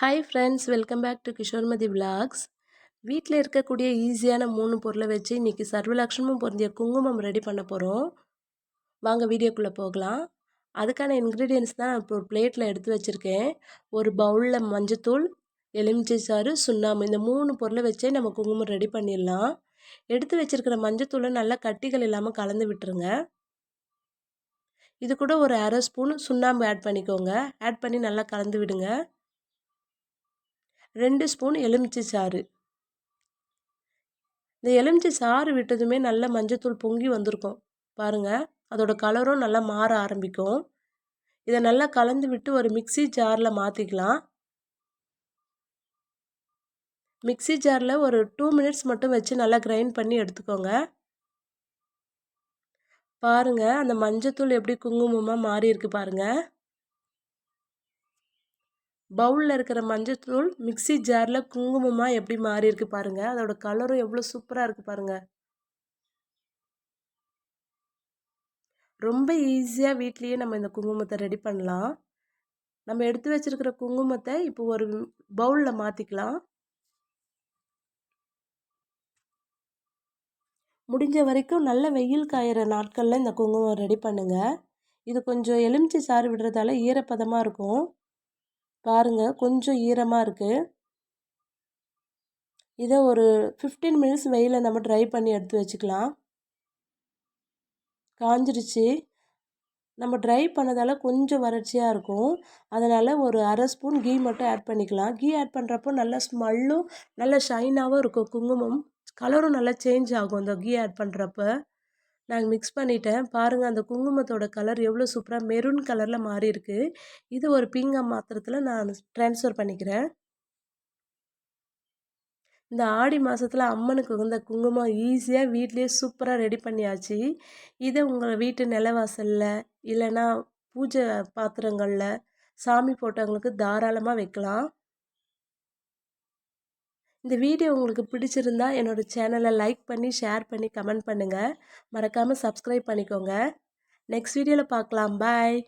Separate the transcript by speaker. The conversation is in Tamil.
Speaker 1: Hi friends welcome back to Kishormathi vlogs வீட்டில் இருக்கக்கூடிய ஈஸியான மூணு பொருளை வச்சு இன்றைக்கி சர்வலக்ஷமும் பொருந்திய குங்குமம் ரெடி பண்ண போகிறோம் வாங்க வீடியோக்குள்ளே போகலாம். அதுக்கான இன்க்ரீடியன்ஸ் தான் நான் இப்போ ஒரு பிளேட்டில் எடுத்து வச்சுருக்கேன். ஒரு பவுலில் மஞ்சத்தூள் எலுமிச்சை சாறு சுண்ணாம்பு இந்த மூணு பொருளை வச்சே நம்ம குங்குமம் ரெடி பண்ணிடலாம். எடுத்து வச்சுருக்கிற மஞ்சத்தூளை நல்லா கட்டிகள் இல்லாமல் கலந்து விட்டுருங்க. இது கூட ஒரு அரை ஸ்பூன் சுண்ணாம்பு ஆட் பண்ணிக்கோங்க. ஆட் பண்ணி நல்லா கலந்து விடுங்க. ரெண்டு ஸ்பூன் எலுமிச்சை சாறு. இந்த எலுமிச்சை சாறு விட்டதுமே நல்ல மஞ்சத்தூள் பொங்கி வந்திருக்கும். பாருங்கள் அதோட கலரும் நல்லா மாற ஆரம்பிக்கும். இதை நல்லா கலந்து விட்டு ஒரு மிக்சி ஜாரில் மாற்றிக்கலாம் மிக்சி ஜாரில் ஒரு டூ மினிட்ஸ் மட்டும் வச்சு நல்லா கிரைண்ட் பண்ணி எடுத்துக்கோங்க. பாருங்கள் அந்த மஞ்சத்தூள் எப்படி குங்குமமாக மாறி இருக்கு பாருங்கள் பவுலில் இருக்கிற மஞ்சத்தூள் மிக்சி ஜாரில் குங்குமமாக எப்படி மாறி இருக்கு பாருங்கள் அதோட கலரும் எவ்வளோ சூப்பராக இருக்குது பாருங்கள் ரொம்ப ஈஸியாக வீட்லேயே நம்ம இந்த குங்குமத்தை ரெடி பண்ணலாம். நம்ம எடுத்து வச்சுருக்கிற குங்குமத்தை இப்போ ஒரு பவுலில் மாற்றிக்கலாம் முடிஞ்ச வரைக்கும் நல்ல வெயில் காயிற நாட்களில் இந்த குங்குமம் ரெடி பண்ணுங்கள் இது கொஞ்சம் எலுமிச்சை சாறு விடுறதால ஈரப்பதமாக இருக்கும். பாருங்கள் கொஞ்சம் ஈரமாக இருக்குது இதை ஒரு ஃபிஃப்டீன் மினிட்ஸ் வெயிலில் நம்ம ட்ரை பண்ணி எடுத்து வச்சுக்கலாம். காஞ்சிருச்சு. நம்ம ட்ரை பண்ணதால் கொஞ்சம் வறட்சியாக இருக்கும். அதனால் ஒரு அரை ஸ்பூன் கீ மட்டும் ஆட் பண்ணிக்கலாம். கீ ஆட் பண்ணுறப்போ நல்ல ஸ்மெல்லும் நல்ல ஷைனாகவும் இருக்கும். குங்குமம் கலரும் நல்லா சேஞ்ச் ஆகும் அந்த கீ ஆட் பண்ணுறப்ப நாங்கள் மிக்ஸ் பண்ணிட்டேன். பாருங்கள் அந்த குங்குமத்தோட கலர் எவ்வளோ சூப்பராக மெரூன் கலரில் மாறி இருக்குது இது ஒரு பீங்கா மாத்திரத்தில் நான் ட்ரான்ஸ்ஃபர் பண்ணிக்கிறேன். இந்த ஆடி மாதத்தில் அம்மனுக்கு உகந்த குங்குமம் ஈஸியாக வீட்லேயே சூப்பராக ரெடி பண்ணியாச்சு. இதை உங்கள் வீட்டு நிலவாசலில் இல்லைன்னா பூஜை பாத்திரங்களில் சாமி போட்டவங்களுக்கு தாராளமாக வைக்கலாம். இந்த வீடியோ உங்களுக்கு பிடிச்சிருந்தா என்னோடய சேனலை லைக் பண்ணி ஷேர் பண்ணி கமெண்ட் பண்ணுங்கள் மறக்காமல் சப்ஸ்கிரைப் பண்ணிக்கோங்க. நெக்ஸ்ட் வீடியோவில் பார்க்கலாம் பாய்.